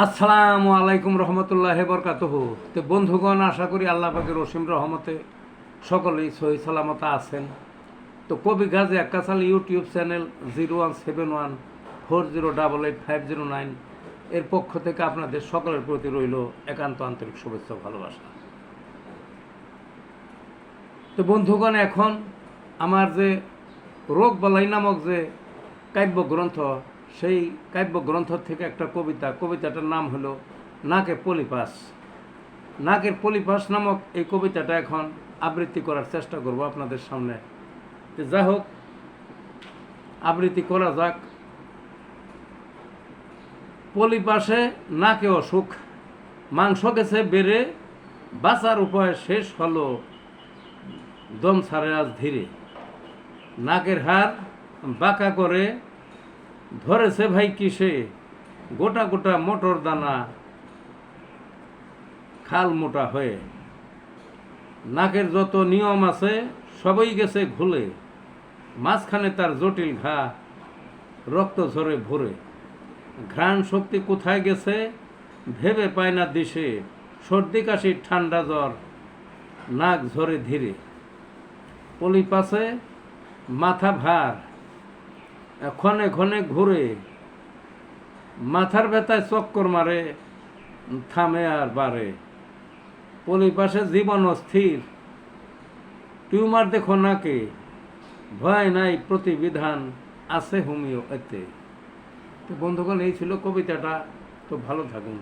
আসসালামু আলাইকুম রহমতুল্লাহ বরকাতহ। তো বন্ধুগণ, আশা করি আল্লাহ পাকের রসিম রহমতে সকলেই সহি সালামতা আছেন। তো কবি Gazi Akkasal YouTube channel zero one seven one four zero double eight five zero nine এর পক্ষ থেকে আপনাদের সকলের প্রতি রইল একান্ত আন্তরিক শুভেচ্ছা ভালোবাসা। তো বন্ধুগণ, এখন আমার যে রোগ বালাই নামক যে কাব্য গ্রন্থ সেই কাব্য গ্রন্থ থেকে একটা কবিতা। কবিতাটার নাম হলো নাকে পলিপাস। নাকের পলিপাস নামক এই কবিতাটা এখন আবৃত্তি করার চেষ্টা করব আপনাদের সামনে। যাই হোক, আবৃত্তি করা যাক। পলিপাসে নাকে অসুখ, মাংস গেছে বেড়ে, বাঁচার উপায় শেষ হলো, দম ছাড়ে আজ ধীরে। নাকের হার বাঁকা করে ধরেছে ভাই কিসে গোটা গোটা মোটর দানা খাল মোটা হয়ে। নাকের যত নিয়ম আছে, সবই গেছে ঘুলে। মাঝখানে তার জটিল ঘা রক্ত ঝরে ভরে। ঘ্রাণ শক্তি কোথায় গেছে, ভেবে পায় না দিশে। সর্দি কাশি, ঠান্ডা জ্বর, নাক ঝরে ধীরে। পলিপাসে মাথা ভার। ক্ষণে ক্ষণে ঘুরে। মাথার ব্যথায় চক্কর মারে, থামে আর বাড়ে পলিপাশে জীবন অস্থির, টিউমার দেখো নাকে। ভয় নাই প্রতিবিধান, আছে হোমিও এতে। তো বন্ধুগণ, এই ছিল কবিতাটা। তো ভালো থাকুন।